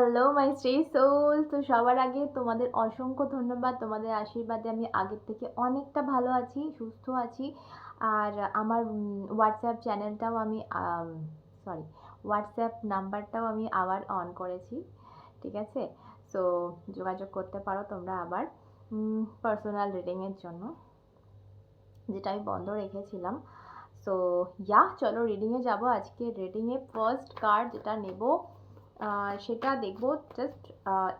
Hello my স্ট্রে soul তো সবার আগে তোমাদের অসংখ্য ধন্যবাদ। তোমাদের আশীর্বাদে আমি আগের থেকে অনেকটা ভালো আছি, সুস্থ আছি। আর আমার হোয়াটসঅ্যাপ চ্যানেলটাও আমি সরি হোয়াটসঅ্যাপ নাম্বারটাও আমি আবার অন করেছি। ঠিক আছে? সো যোগাযোগ করতে পারো তোমরা আবার পার্সোনাল রিডিংয়ের জন্য, যেটা আমি বন্ধ রেখেছিলাম। সো ইয়া চলো রিডিংয়ে যাব। আজকে রিডিংয়ে ফার্স্ট কার্ড যেটা নেব সেটা দেখব জাস্ট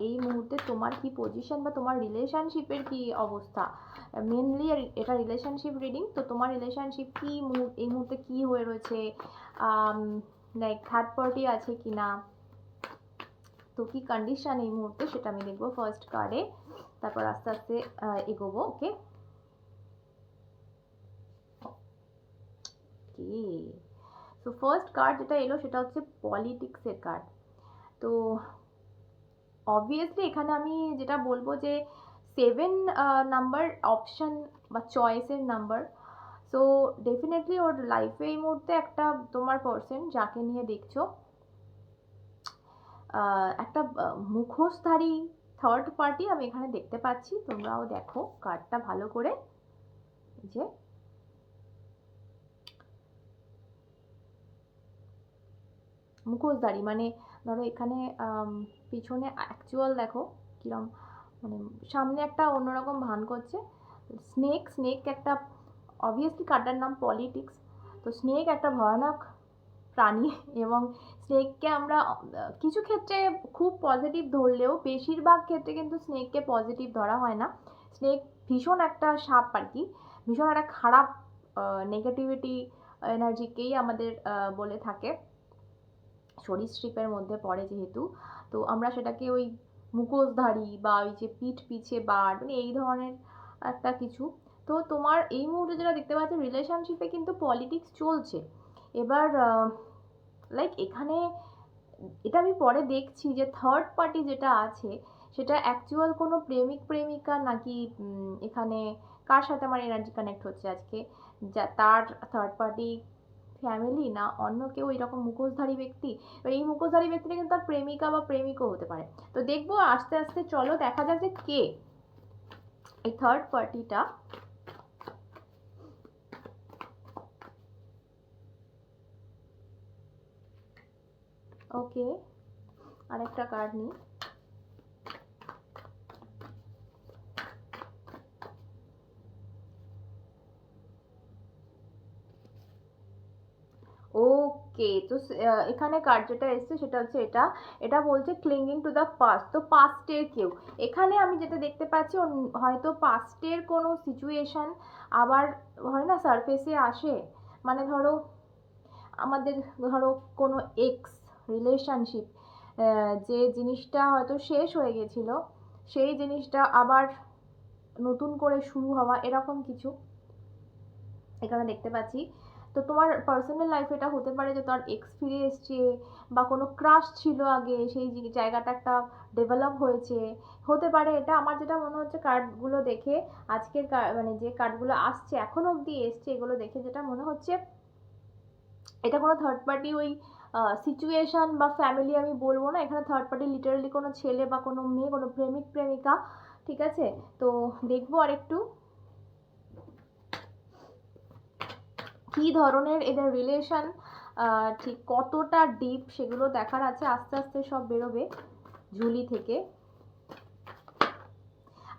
এই মুহূর্তে তোমার কি পজিশন বা তোমার রিলেশনশিপের কি অবস্থা? মেনলি এটা রিলেশনশিপ রিডিং তো তোমার রিলেশনশিপ কি এই মুহূর্তে কি হয়ে রয়েছে? লাইক থার্ড পার্টি আছে কি না? তো কি কন্ডিশন এই মুহূর্তে সেটা আমি দেখব ফার্স্ট কার্ডে তারপর আস্তে আস্তে এগোবো ওকে সো ফার্স্ট কার্ড যেটা এলো সেটা হচ্ছে পলিটিক্সের কার্ড তো অবভিয়াসলি এখানে আমি যেটা বলব যে সেভেন নাম্বার অপশন বা চয়েসের নাম্বার সো ডেফিনেটলি ওর লাইফে এই মুহূর্তে একটা তোমার পার্সন যাকে নিয়ে দেখছ একটা মুখোশধারী থার্ড পার্টি আমি এখানে দেখতে পাচ্ছি। তোমরাও দেখো কার্ডটা ভালো করে। যে। মুখোশধারী মানে ধরো এখানে পিছনে অ্যাকচুয়াল দেখো কিরম মানে সামনে একটা অন্যরকম ভান করছে। স্নেক স্নেক একটা অবভিয়াসলি কার্ডটার নাম পলিটিক্স তো স্নেক একটা ভয়ানক প্রাণী এবং স্নেককে আমরা, কিছু ক্ষেত্রে খুব পজিটিভ ধরলেও বেশিরভাগ ক্ষেত্রে কিন্তু স্নেককে পজিটিভ ধরা হয় না। স্নেক ভীষণ একটা সাপ আর কি, ভীষণ একটা খারাপ নেগেটিভিটি এনার্জিকেই আমাদের বলে থাকে। সরীসৃপের মধ্যে পড়ে যেহেতু। তো আমরা সেটাকে ওই মুখোশধারী বা ওই যে পিঠ পিছে বাড় মানে এই ধরনের একটা কিছু। তো তোমার এই মুহূর্তে যেটা দেখতে পাচ্ছ রিলেশনশিপে কিন্তু পলিটিক্স চলছে। এবার লাইক এখানে এটা আমি পরে দেখছি যে থার্ড পার্টি যেটা আছে, সেটা অ্যাকচুয়াল কোনো প্রেমিক, প্রেমিকা নাকি এখানে কার সাথে আমার এনার্জি কানেক্ট হচ্ছে আজকে? যা, তার থার্ড পার্টি ফ্যামিলি না অন্য কেউ এরকম মুখোশধারী ব্যক্তি, এবার এই মুখোশধারী ব্যক্তিটা কিন্তু তার প্রেমিকা বা প্রেমিকও হতে পারে। তো দেখব আস্তে আস্তে চলো দেখা যাক যে কে এই থার্ড পার্টিটা ওকে আরেকটা কার্ড নিই। ওকে তো এখানে কার্ড যেটা এসছে সেটা হচ্ছে এটা। এটা বলছে ক্লিঙ্গিং টু দ্য পাস্ট তো পাস্টের কেউ? এখানে আমি যেটা দেখতে পাচ্ছি হয়তো পাস্টের কোনো সিচুয়েশন আবার, হয় না সারফেসে আসে? মানে ধরো, আমাদের ধরো কোনো এক্স রিলেশনশিপ যে জিনিসটা হয়তো শেষ হয়ে গেছিল, সেই জিনিসটা আবার নতুন করে শুরু হওয়া, এরকম কিছু এখানে দেখতে পাচ্ছি। তো তোমার পার্সোনাল লাইফ এটা হতে পারে যে তোমার এক্স ফিরে এসছে বা কোনো ক্রাশ ছিল আগে, সেই জায়গাটা একটা ডেভেলপ হয়েছে। হতে পারে এটা, আমার যেটা মনে হচ্ছে কার্ডগুলো দেখে আজকের মানে যে কার্ডগুলো আসছে, এখনও অবধি এসছে, এগুলো দেখে যেটা মনে হচ্ছে, এটা কোনো থার্ড পার্টি ওই সিচুয়েশন বা ফ্যামিলি আমি বলব না, এখানে থার্ড পার্টি লিটারালি কোনো ছেলে বা কোনো মেয়ে, কোনো প্রেমিক, প্রেমিকা, ঠিক আছে? তো দেখব আর একটু কী ধরনের এদের রিলেশন ঠিক কতটা ডিপ সেগুলো দেখার আছে, আস্তে আস্তে সব বেরোবে ঝুলি থেকে।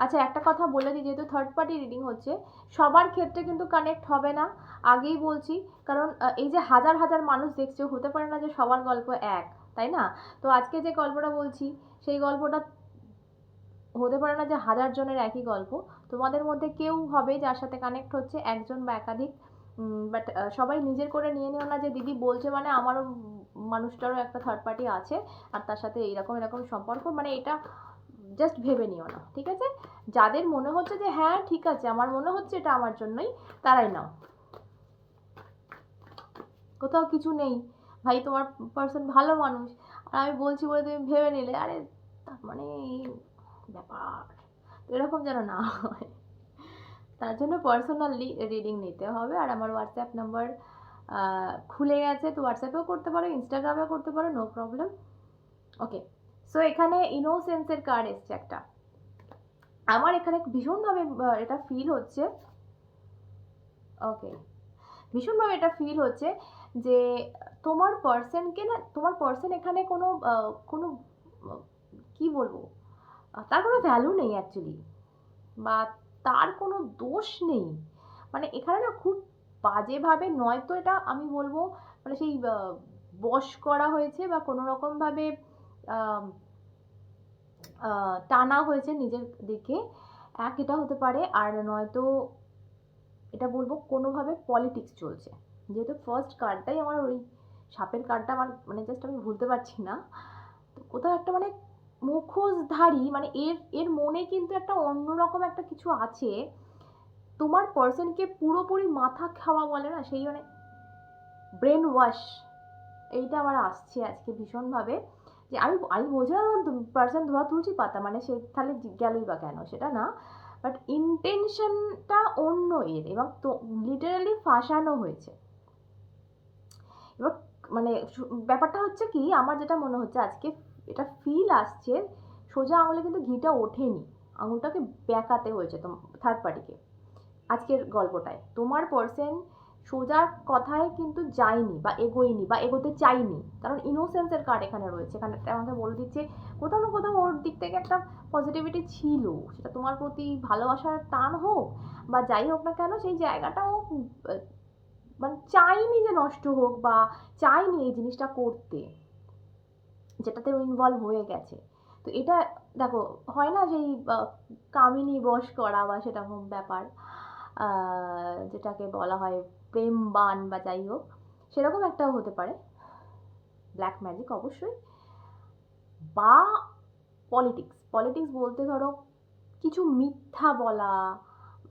আচ্ছা একটা কথা বলে দিই, যেহেতু থার্ড পার্টি রিডিং হচ্ছে, সবার ক্ষেত্রে কিন্তু কানেক্ট হবে না। আগেই বলছি, কারণ এই যে হাজার হাজার মানুষ দেখছে, হতে পারে না যে সবার গল্প এক, তাই না? তো আজকে যে গল্পটা বলছি, সেই গল্পটা হতে পারে না যে হাজার জনের একই গল্প, তোমাদের মধ্যে কেউ হবে যার সাথে কানেক্ট হচ্ছে একজন বা একাধিক বাট সবাই নিজের করে নিয়ে নিও না যে দিদি বলছে মানে আমারও মানুষটারও একটা থার্ড পার্টি আছে আর তার সাথে এরকম এরকম সম্পর্ক মানে এটা জাস্ট ভেবে নিও না, ঠিক আছে? যাদের মনে হচ্ছে যে হ্যাঁ ঠিক আছে, আমার মনে হচ্ছে এটা আমার জন্যই, তারাই নাও। কোথাও কিছু নেই, ভাই তোমার পার্সন ভালো মানুষ, আর আমি বলছি বলে তুমি ভেবে নিলে, আরে তার মানে ব্যাপার, এরকম যেন না হয়। তার জন্য পার্সোনালি রিডিং নিতে হবে। আর আমার হোয়াটসঅ্যাপ নাম্বার খুলে গেছে, তো হোয়াটসঅ্যাপেও করতে পারো ইনস্টাগ্রামেও করতে পারো নো প্রবলেম ওকে সো এখানে ইনোসেন্সের কার্ড এসছে একটা। আমার এখানে ভীষণভাবে এটা ফিল হচ্ছে। ওকে ভীষণভাবে এটা ফিল হচ্ছে যে, তোমার পার্সনকে না, তোমার পার্সন এখানে কোনো কোনো, কি বলব? তার কোনো ভ্যালু নেই অ্যাকচুয়ালি বা তার কোনো দোষ নেই। মানে এখানে না খুব বাজেভাবে নয়তো এটা আমি বলব মানে সেই বশ করা হয়েছে বা কোনো রকমভাবে টানা হয়েছে নিজের দিকে। এক এটা হতে পারে, আর নয়তো এটা বলব কোনোভাবে পলিটিক্স চলছে। যেহেতু ফার্স্ট কার্ডটাই আমার ওই সাপের কার্ডটা আমার মানে জাস্ট আমি ভুলতে পারছি না। তো কোথাও একটা মানে মুখোশধারী মানে এর এর মনে কিন্তু একটা অন্যরকম একটা কিছু আছে। তোমার পার্সনকে পুরোপুরি মাথা খাওয়া বলে না, সেই মানে ব্রেন ওয়াশ এইটা আমার আসছে আজকে ভীষণভাবে। যে আমি আমি না পার্সন ধোয়া তুলছি পাতা মানে সে তাহলে গেলই বা কেন, সেটা না। বাট ইন্টেনশনটা অন্য এর, এবং তো লিটারালি ফাঁসানো হয়েছে। এবার মানে ব্যাপারটা হচ্ছে কি, আমার যেটা মনে হচ্ছে আজকে এটা ফিল আসছে। সোজা আঙুলে কিন্তু ঘিটা ওঠেনি। আঙুলটাকে ব্যাকাতে হয়েছে তো থার্ড পার্টিকে আজকের গল্পটায়। তোমার পার্সন সোজা কথায় কিন্তু যায়নি বা এগোয়নি বা এগোতে চাইনি কারণ ইনোসেন্সের কার্ড এখানে রয়েছে। এখানে আমাকে বলে দিচ্ছে কোথাও না কোথাও ওর দিক থেকে একটা পজিটিভিটি ছিল। সেটা তোমার প্রতি ভালোবাসার টান হোক বা যাই হোক না কেন সেই জায়গাটাও আহ, মানে চাইনি যে নষ্ট হোক বা চাইনি এই জিনিসটা করতে। যেটাতে ইনভলভ হয়ে গেছে। তো এটা দেখো হয় না আহ, কামিনী বশ করা বা সেরকম ব্যাপার যেটাকে বলা হয় প্রেম বান বা যাই হোক সেরকম একটাও হতে পারে। ব্ল্যাক ম্যাজিক অবশ্যই। বা পলিটিক্স পলিটিক্স বলতে ধরো কিছু মিথ্যা বলা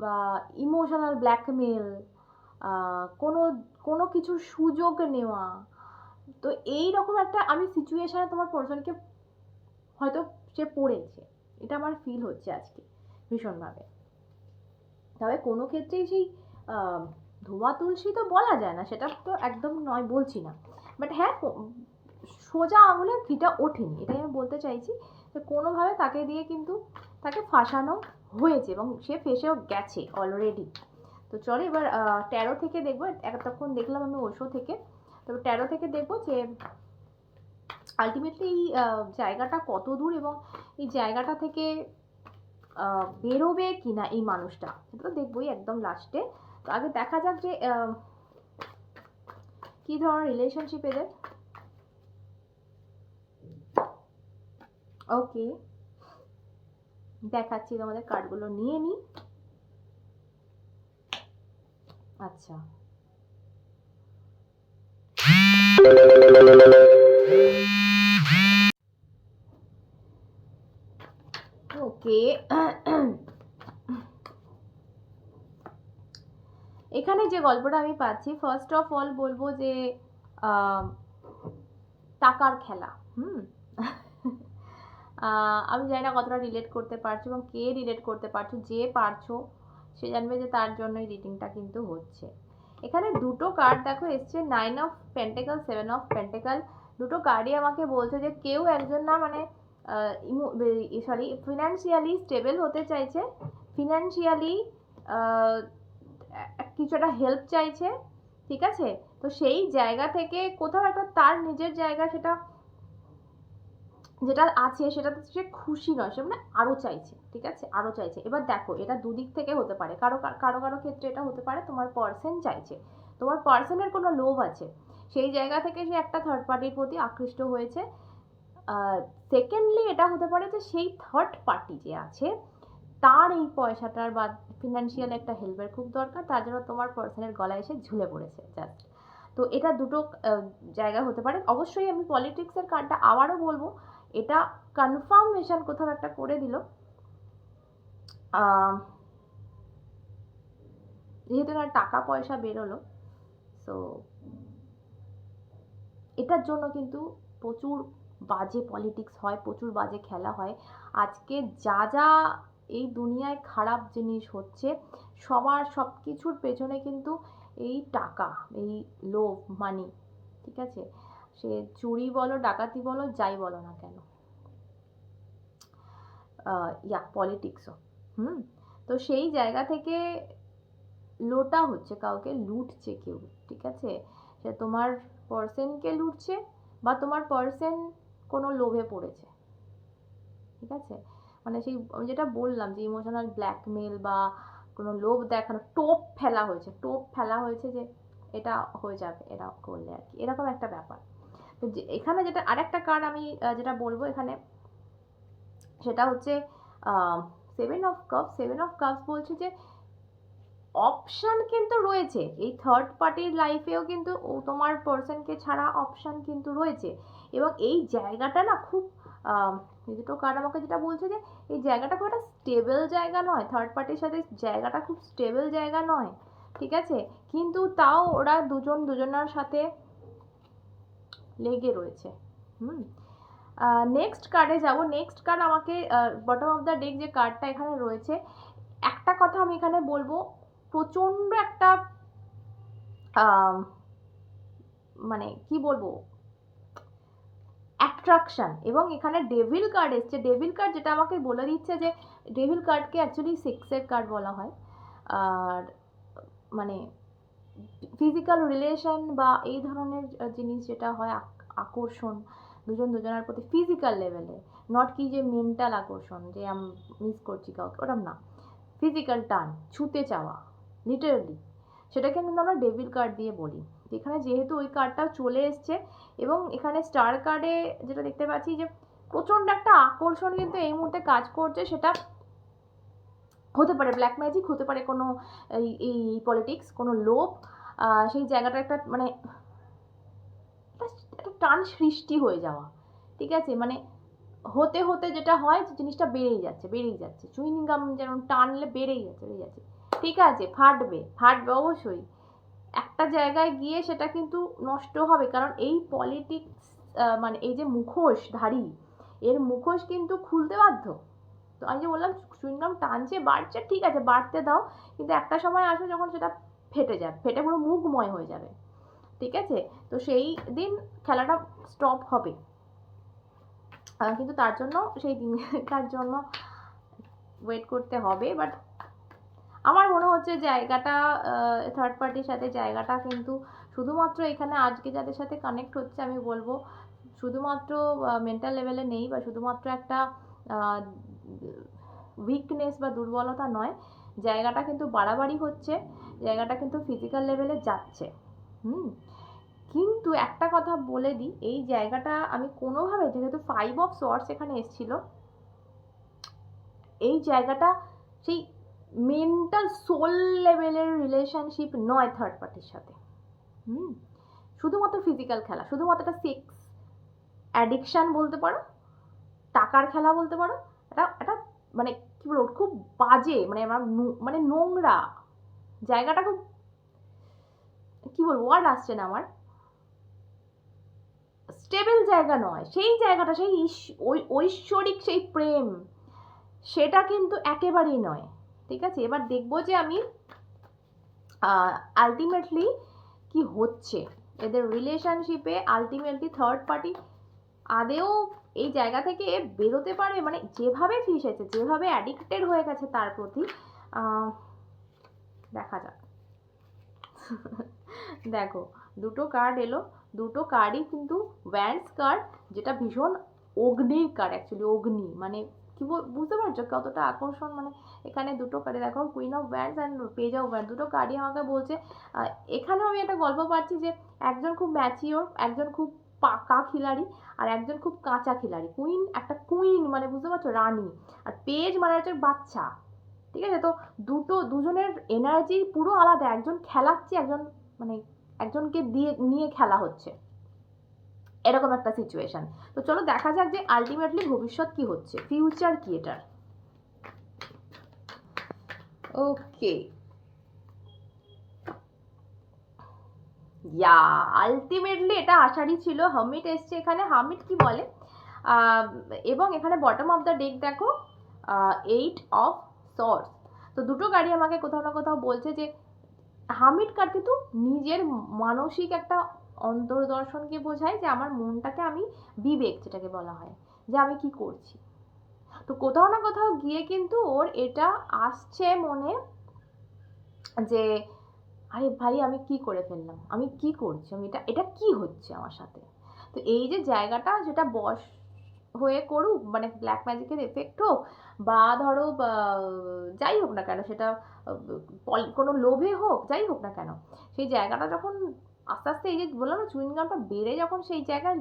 বা ইমোশনাল ব্ল্যাকমেল কোনো কোনো কিছুর সুযোগ নেওয়া তো এই রকম একটা আমি সিচুয়েশানে তোমার পার্সনকে হয়তো সে পড়েছে। এটা আমার ফিল হচ্ছে আজকে, ভীষণভাবে। তবে কোনো ক্ষেত্রেই সেই ধোয়া তুলসী তো বলা যায় না, সেটা তো একদম নয়, বলছি না। বাট হ্যাঁ সোজা আঙুলে ফিটা ওঠেনি। এটাই আমি বলতে চাইছি যে কোনোভাবে তাকে দিয়ে কিন্তু তাকে ফাঁসানো হয়েছে এবং সে ফেসেও গেছে অলরেডি তো চলো এবার ট্যারো থেকে দেখব। এতক্ষণ দেখলাম আমি ওশো থেকে। তবে ট্যারো থেকে দেখব যে আলটিমেটলি এই জায়গাটা কত দূর এবং এই জায়গাটা থেকে বেরোবে কিনা এই মানুষটা, সেটা দেখবোই একদম লাস্টে তো আগে দেখা যাক যে কি ধরনের রিলেশনশিপ এদের। ওকে দেখাচ্ছি তোমাদের কার্ডগুলো নিয়ে নিই আচ্ছা। ওকে এখানে যে গল্পটা আমি পাচ্ছি ফার্স্ট অফ অল বলব যে টাকার খেলা, হুম? আমি জানি না কতটা রিলেট করতে পারছ এবং কে রিলেট করতে পারছ, যে পারছ, সে জানবে যে তার জন্যই রিডিংটা কিন্তু হচ্ছে। এখানে দুটো কার্ড দেখো, এসছে nine of pentacle seven of pentacle দুটো কার্ডই আমাকে বলছে যে কেউ একজন না মানে সরি ফিনান্সিয়ালি স্টেবল হতে চাইছে। ফিনান্সিয়ালি কিছু একটা হেল্প চাইছে, ঠিক আছে? তো সেই জায়গা থেকে কোথাও একটা তার নিজের জায়গা সেটা যেটা আছে সেটাতে সে খুশি নয়, সে মানে আরও চাইছে, ঠিক আছে? আরও চাইছে। এবার দেখো, এটা দুদিক থেকে হতে পারে। কারও কারও কারও ক্ষেত্রে এটা হতে পারে, তোমার পার্সন চাইছে। তোমার পার্সনের কোনো লোভ আছে। সেই জায়গা থেকে সে একটা থার্ড পার্টির প্রতি আকৃষ্ট হয়েছে। সেকেন্ডলি এটা হতে পারে যে সেই থার্ড পার্টি যে আছে, তার এই পয়সাটার বা ফিনান্সিয়াল একটা হেল্পের খুব দরকার। তার জন্য তোমার পার্সনের গলায় এসে ঝুলে পড়েছে জাস্ট তো এটা দুটো জায়গা হতে পারে। অবশ্যই আমি পলিটিক্সের কার্ডটা আবারও বলব। এটা কনফার্মেশন কোথাও একটা করে দিল। যেহেতু এখানে টাকা পয়সা বেরোলো সো এটার জন্য কিন্তু প্রচুর বাজে পলিটিক্স হয়, প্রচুর বাজে খেলা হয়। আজকে যা যা এই দুনিয়ায় খারাপ জিনিস হচ্ছে, সবার সব কিছুর পেছনে কিন্তু এই টাকা, এই লোভ মানি ঠিক আছে? সে চুরি বলো, ডাকাতি বলো, যাই বলো না কেন। ইয়া পলিটিক্সও হুম? তো সেই জায়গা থেকে লোটা হচ্ছে, কাউকে লুটছে কেউ, ঠিক আছে? সে তোমার পার্সনকে লুটছে বা তোমার পার্সন কোনো লোভে পড়েছে, ঠিক আছে? মানে সেই যেটা বললাম যে ইমোশনাল ব্ল্যাকমেল বা কোনো লোভ দেখানো, টোপ ফেলা হয়েছে, টোপ ফেলা হয়েছে যে এটা হয়ে যাবে এটা করলে আর কি। এরকম একটা ব্যাপার। তো এখানে যেটা, আরেকটা কার্ড আমি যেটা বলব এখানে, সেটা হচ্ছে seven of cup seven of cups বলছে যে অপশান কিন্তু রয়েছে। এই থার্ড পার্টির লাইফেও কিন্তু তোমার পার্সনকে ছাড়া অপশান কিন্তু রয়েছে। এবং এই জায়গাটা না খুব দুটো কার্ড আমাকে যেটা বলছে যে, এই জায়গাটা খুব একটা স্টেবল জায়গা নয়। থার্ড পার্টির সাথে জায়গাটা খুব স্টেবল জায়গা নয়। ঠিক আছে? কিন্তু তাও ওরা দুজন দুজনার সাথে লেগে রয়েছে। হুম। নেক্সট কার্ডে যাব। নেক্সট কার্ড আমাকে বটম অফ দ্য ডেক যে কার্ডটা এখানে রয়েছে, একটা কথা আমি এখানে বলব, প্রচণ্ড একটা মানে কি বলব অ্যাট্রাকশন এবং এখানে ডেভিল কার্ড এসছে। ডেভিল কার্ড যেটা আমাকে বলে দিচ্ছে যে ডেভিল কার্ডকে অ্যাকচুয়ালি সেক্সের কার্ড বলা হয়। আর মানে ফিজিক্যাল রিলেশন বা এই ধরনের জিনিস যেটা হয় আক- আকর্ষণ, দুজন দুজনের প্রতি ফিজিক্যাল লেভেলে নট কি যে মেন্টাল আকর্ষণ, যে আমি মিস করছি কাউকে, ওরম না। ফিজিক্যাল টান ছুতে চাওয়া লিটারালি সেটাকে কিন্তু আমরা ডেভিল কার্ড দিয়ে বলি। এখানে যেহেতু ওই কার্ডটাও চলে এসছে এবং এখানে স্টার কার্ডে যেটা দেখতে পাচ্ছি যে প্রচণ্ড একটা আকর্ষণ কিন্তু এই মুহূর্তে কাজ করছে, সেটা হতে পারে ব্ল্যাক ম্যাজিক হতে পারে কোনো এই এই পলিটিক্স কোনো লোভ সেই জায়গাটা একটা মানে একটা- টান সৃষ্টি হয়ে যাওয়া, ঠিক আছে? মানে হতে হতে যেটা হয় যে জিনিসটা বেড়েই যাচ্ছে বেড়েই যাচ্ছে। চুইং গাম যেমন টানলে বেড়েই যাচ্ছে বেড়ে যাচ্ছে। ঠিক আছে, ফাটবে ফাটবে অবশ্যই। একটা জায়গায় গিয়ে সেটা কিন্তু নষ্ট হবে, কারণ এই পলিটিক্স মানে এই যে মুখোশ মুখোশধারী, এর মুখোশ কিন্তু খুলতে বাধ্য। তো আমি যে বললাম চুইংগাম টানছে, বাড়ছে, ঠিক আছে, বাড়তে দাও, কিন্তু একটা সময় আসবে যখন সেটা ফেটে যাবে, ফেটে পুরো মুখময় হয়ে যাবে, ঠিক আছে? তো সেই দিন খেলাটা স্টপ হবে। কিন্তু তার জন্য, সেই দিনটার জন্য ওয়েট করতে হবে বাট আমার মনে হচ্ছে জায়গাটা থার্ড পার্টির সাথে জায়গাটা কিন্তু শুধুমাত্র এখানে আজকে যাদের সাথে কানেক্ট হচ্ছে, আমি বলব শুধুমাত্র মেন্টাল লেভেলে নেই, বা শুধুমাত্র একটা উইকনেস বা দুর্বলতা নয়, জায়গাটা কিন্তু বাড়াবাড়ি হচ্ছে, জায়গাটা কিন্তু ফিজিক্যাল লেভেলে যাচ্ছে। হুম? কিন্তু একটা কথা বলে দিই এই জায়গাটা আমি কোনোভাবে, যেহেতু ফাইভ অফ সোয়ার্স এখানে এসেছিল, এই জায়গাটা সেই মেন্টাল সোল লেভেলের রিলেশনশিপ নয় থার্ড পার্টির সাথে। হুম? শুধুমাত্র ফিজিক্যাল খেলা, শুধুমাত্র একটা সেক্স অ্যাডিকশান বলতে পারো, টাকার খেলা বলতে পারো এটা একটা মানে কী বলব, খুব বাজে মানে আমার মানে নোংরা জায়গাটা খুব, কী বলব ওয়ার্ড আসছে না আমার। স্টেবল জায়গা নয়, সেই জায়গাটা, সেই ঐশ্বরিক সেই প্রেম, সেটা কিন্তু একেবারেই নয়, ঠিক আছে? এবার দেখব যে আমি আলটিমেটলি কি হচ্ছে? এদের রিলেশনশিপে আলটিমেটলি থার্ড পার্টি আদেও এই জায়গা থেকে বেরোতে পারবে মানে যেভাবে ফিসেছে যেভাবে অ্যাডিক্টেড হয়ে গেছে তার প্রতি দেখা যাক। দেখো, দুটো কার্ড এলো, দুটো কার্ডই কিন্তু ভ্যান্স কার্ড যেটা ভীষণ অগ্নির কার্ড অ্যাকচুয়ালি অগ্নি মানে কি বুঝতে পারছ কতটা আকর্ষণ মানে এখানে দুটো কার্ডে দেখো queen of wands and page of wand দুটো কার্ডই আমাকে বলছে এখানেও আমি একটা গল্প পাচ্ছি যে, একজন খুব ম্যাচিওর একজন খুব পাকা খিলাড়ি আর একজন খুব কাঁচা খিলাড়ি। কুইন একটা কুইন মানে বুঝতে পারছ? রানী। আর পেজ মানে হচ্ছে বাচ্চা। ঠিক আছে? তো দুটো, দুজনের এনার্জি পুরো আলাদা। একজন খেলাচ্ছে, একজন মানে একজনকে দিয়ে, নিয়ে খেলা হচ্ছে। এরকম একটা সিচুয়েশন তো চলো দেখা যাক যে আলটিমেটলি ভবিষ্যৎ কি হচ্ছে। ফিউচার কি এটার ওকে ইয়া আলটিমেটলি এটা আশারই ছিল। হামিট এসছে এখানে। হামিট কি বলে? এবং এখানে বটম অফ দ্য ডেক দেখো এইট অফ সর্স তো দুটো গাড়ি আমাকে কোথাও না কোথাও বলছে যে হামিট কার্ড কিন্তু নিজের মানসিক একটা অন্তর্দর্শনকে বোঝায় যে আমার মনটাকে আমি বিবেক যেটাকে বলা হয়, যে আমি কি করছি। তো কোথাও না কোথাও গিয়ে কিন্তু ওর এটা আসছে মনে যে আরে ভাই, আমি কি করে ফেললাম? আমি কি করছি? আমি এটা এটা কি হচ্ছে আমার সাথে? তো এই যে জায়গাটা, যেটা বস হয়ে করুক মানে ব্ল্যাক ম্যাজিকের এফেক্ট হোক, বা ধরো যাই হোক না কেন, সেটা কোনো লোভে হোক, যাই হোক না কেন, সেই জায়গাটা যখন আস্তে আস্তে এই যে বললাম না চুইংগামটা বেড়ে যখন সেই জায়গায়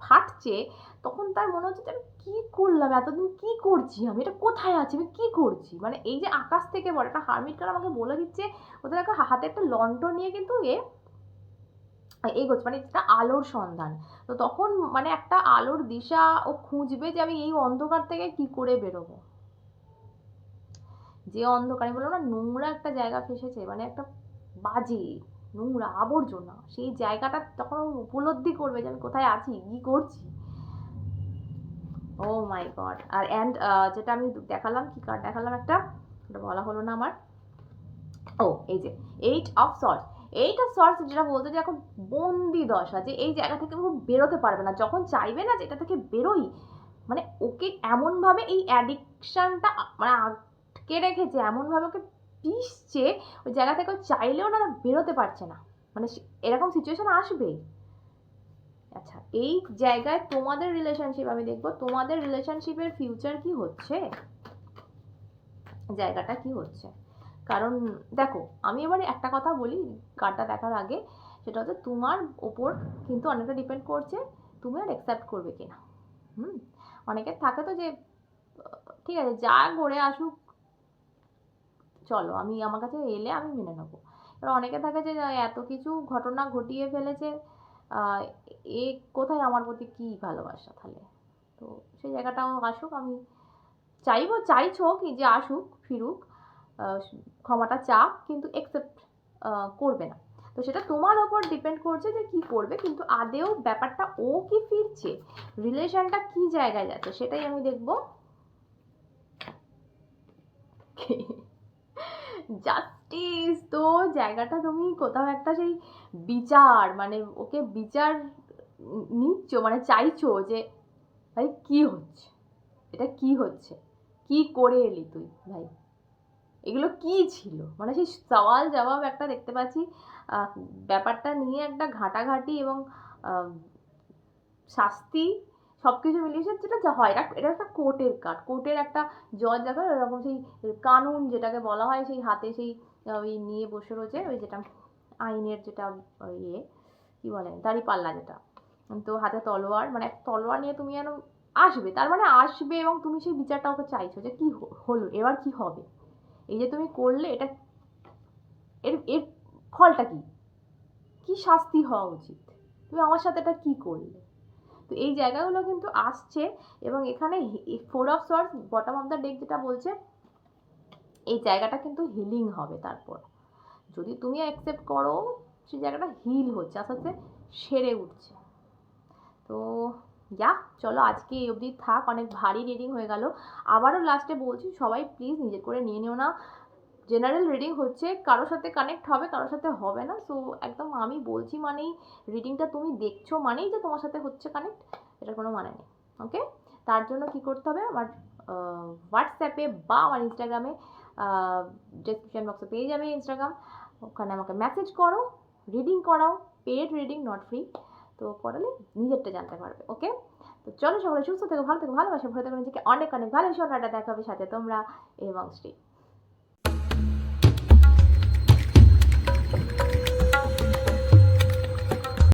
ফাটছে তখন তার মনে হচ্ছে যে আমি কী করলাম, এতদিন কি করছি আমি, এটা কোথায় আছি, আমি কি করছি? মানে এই যে আকাশ থেকে বলে একটা হারমিট কার আমাকে বলে দিচ্ছে? ওদের একটা হাতে একটা লন্ঠন নিয়ে কিন্তু এ, এগোচ্ছে মানে একটা আলোর সন্ধান। তো তখন মানে একটা আলোর দিশা ও খুঁজবে যে আমি এই অন্ধকার থেকে কি করে বেরোবো। যে অন্ধকারে বললাম না, নোংরা একটা জায়গা ফেসেছে মানে একটা বাজে নোংরা আবর্জনা, সেই জায়গাটা তখন উপলব্ধি করবে যে আমি কোথায় আছি, কি করছি। ও মাই গড আর অ্যান্ড যেটা আমি দেখালাম, কি কার্ড দেখালাম একটা? ওটা বলা হলো না আমার। ও এই যে eight of swords eight of swords যেটা বলতে যে এখন বন্দি দশা, যে এই জায়গা থেকে বেরোতে পারবে না। যখন চাইবে না যে এটা থেকে বেরোই মানে ওকে এমনভাবে এই অ্যাডিকশানটা মানে আটকে রেখেছে, এমনভাবে ওকে পিসছে, ওই জায়গা থেকে চাইলেও না বেরোতে পারছে না। মানে এরকম সিচুয়েশন আসবেই আচ্ছা এই জায়গায় তোমাদের রিলেশনশিপ আমি দেখব, তোমাদের রিলেশনশিপের ফিউচার কি হচ্ছে? জায়গাটা কি হচ্ছে? কারণ, দেখো, আমি এবারে একটা কথা বলি, কার্ডটা দেখার আগে, সেটা হচ্ছে তোমার ওপর কিন্তু অনেকটা ডিপেন্ড করছে, তুমি আর অ্যাকসেপ্ট করবে কিনা। হুম? অনেকের থাকে তো যে, ঠিক আছে, যা করে আসুক চলো, আমি আমার কাছে এলে আমি মেনে নেব। এবার অনেকে থাকে যে এত কিছু ঘটনা ঘটিয়ে ফেলেছে এ কোথায় আমার প্রতি কী ভালোবাসা তাহলে? তো সেই জায়গাটাও আসুক, আমি চাইব, চাইছো কি যে আসুক, ফিরুক ক্ষমাটা চাক, কিন্তু একসেপ্ট করবে না। তো সেটা তোমার ওপর ডিপেন্ড করছে যে কি করবে, কিন্তু আদেও ব্যাপারটা ও কি ফিরছে রিলেশনটা কি জায়গায় যাচ্ছে, সেটাই আমি দেখব। জাস্টিস তো জায়গাটা তুমি কোথাও একটা সেই বিচার মানে ওকে বিচার নিচ্ছ মানে চাইছো যে, ভাই, কি হচ্ছে? এটা কি হচ্ছে? কি করে এলি তুই, ভাই? এগুলো কি ছিল? মানে সেই সওয়াল জবাব একটা দেখতে পাচ্ছি ব্যাপারটা নিয়ে একটা ঘাটাঘাটি এবং শাস্তি সব কিছু মিলিয়ে যেটা যা হয়, এটা এটা একটা কোর্টের কার্ড কোর্টের একটা জজ দেখো এরকম সেই কানুন যেটাকে বলা হয়, সেই হাতে সেই ওই নিয়ে বসে রয়েছে, ওই যেটা আইনের যেটা ইয়ে কী বলে দাঁড়িপাল্লা যেটা। তো হাতে তলোয়ার মানে এক তলোয়ার নিয়ে তুমি যেন আসবে, তার মানে আসবে এবং তুমি সেই বিচারটা ওকে চাইছো যে কি হলো, এবার কি হবে? এই যে তুমি করলে, এটা এর এর ফলটা কি? কি শাস্তি হওয়া উচিত? তুমি আমার সাথে এটা কি করলে? তো এই জায়গাগুলো কিন্তু আসছে এবং এখানে four of swords bottom of the deck যেটা বলছে, এই জায়গাটা কিন্তু হিলিং হবে তারপর। যদি তুমি অ্যাকসেপ্ট করো, সেই জায়গাটা হিল হচ্ছে, আস্তে আস্তে সেরে উঠছে। তো, যা, চলো আজকে এই অবধি থাক, অনেক ভারী রিডিং হয়ে গেল। আবারও লাস্টে বলছি, সবাই প্লিজ নিজের করে নিয়ে নিও না। জেনারেল রিডিং হচ্ছে কারোর সাথে কানেক্ট হবে কারোর সাথে হবে না। সো একদম আমি বলছি মানেই রিডিংটা তুমি দেখছ মানেই যে তোমার সাথে হচ্ছে কানেক্ট এটার কোনো মানে নেই। ওকে তার জন্য কি করতে হবে? আমার হোয়াটসঅ্যাপে বা আমার ইনস্টাগ্রামে ডেসক্রিপশন বক্সে পেয়ে যাবে ইনস্টাগ্রাম ওখানে আমাকে মেসেজ করো রিডিং করাও পেড রিডিং নট ফ্রি তো করালে নিজেরটা জানতে পারবে ওকে তো চলো সকলে সুস্থ থেকো, ভালো থেকো, ভালোবাসা, ভরে থেকো নিজেকে। অনেক অনেক ভালোবাসো ওনাটা দেখা হবে সাথে তোমরা এবং শ্রী।